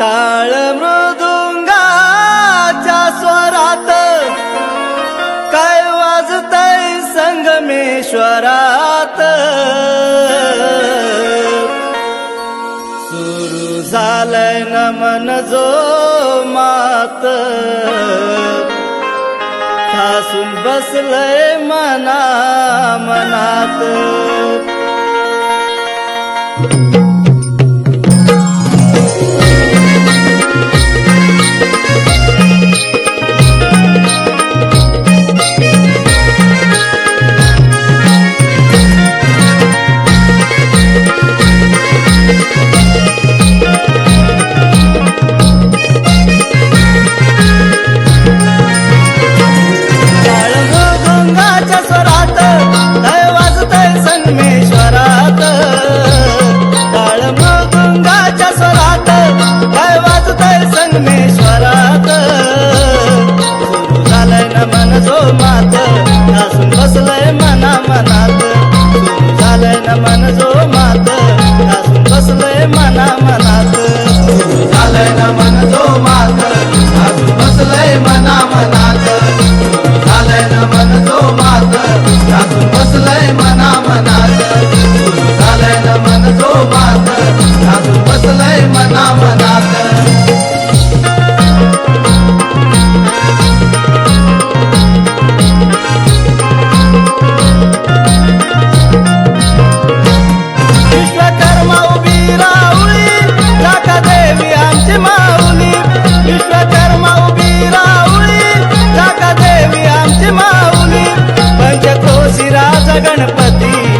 ताळ मृदुंगाच्या स्वरात. काय वाजतय संगमेश्वरात सुरू झालंय नमन जो मात. ठासून बसलय मना मनात. गणपती.